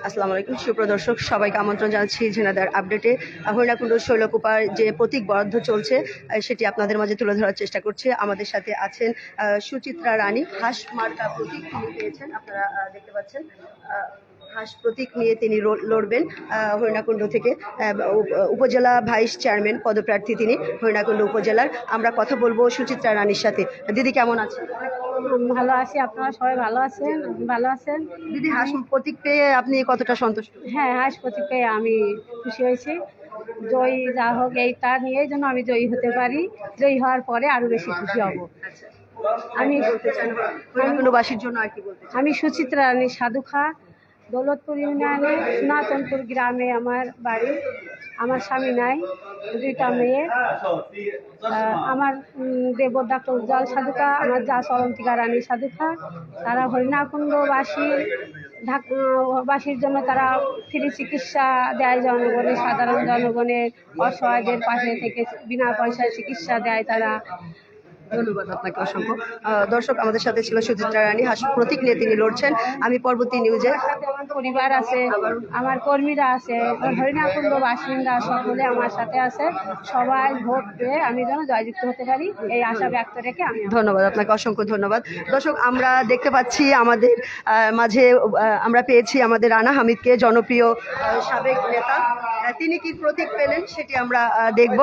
আসসালামু আলাইকুম সুপ্রদর্শক সবাইকে আমন্ত্রণ জানাচ্ছি ঝিনাদার আপডেটে। হরিণাকুণ্ড শৈলকুপার যে প্রতীক বরাদ্দ চলছে সেটি আপনাদের মাঝে তুলে ধরার চেষ্টা করছি। আমাদের সাথে আছেন সুচিত্রা রানী, হাঁস মার্কা প্রতীক তিনি পেয়েছেন, আপনারা দেখতে পাচ্ছেন হাঁস প্রতীক নিয়ে তিনি লড়বেন হরিণাকুণ্ড থেকে উপজেলা ভাইস চেয়ারম্যান পদপ্রার্থী তিনি হরিণাকুণ্ড উপজেলার। আমরা কথা বলব সুচিত্রা রানীর সাথে। দিদি, কেমন আছেন? ভালো আছি আপনারা সবাই ভালো আছেন? ভালো আছেন। দিদি হাঁস প্রতীক পেয়ে আপনি কতটা সন্তুষ্ট? হ্যাঁ হাঁস প্রতীক পেয়ে আমি খুশি হয়েছি। জয়ী যা হোক এই তা নিয়ে যেন আমি জয়ী হতে পারি। জয়ী হওয়ার পরে আরও বেশি খুশি হব। আমি বলতে জন্য আর কি আমি সুচিত্রা রানী সাধুখা। দৌলতপুর ইউনিয়নে সনাতনপুর গ্রামে আমার বাড়ি। আমার স্বামী নাই, দুইটা মেয়ে। আমার দেবর ডাক্তার উজ্জ্বল সাধুকা, আমার যা চরন্তিকা রানী সাধুকা। তারা হরিণাকুণ্ডবাসীর ঢাকাবাসীর জন্য তারা ফ্রি চিকিৎসা দেয় জনগণের, সাধারণ জনগণের অসহায়দের পাশে থেকে বিনা পয়সায় চিকিৎসা দেয় তারা। ধন্যবাদ আপনাকে অসংখ্য। দর্শক আমাদের সাথে ছিল সুচিত্রা রানী। হাস প্রতীক নিয়ে তিনি লড়ছেন। আমি পরবর্তী নিউজে পরিবার আছে আমার কর্মীরা আছে। হরিণাকুণ্ড বাসিন্দা সকলে আমার সাথে আছে। সবাই ভোট পেয়ে আমি যেন জয়যুক্ত হতে পারি এই আশা ব্যক্ত রেখে আমি ধন্যবাদ আপনাকে অসংখ্য ধন্যবাদ। দর্শক আমরা দেখতে পাচ্ছি আমাদের মাঝে আমরা পেয়েছি আমাদের রানা হামিদকে জনপ্রিয় সাবেক নেতা। তিনি কি প্রতীক পেলেন সেটি আমরা দেখব।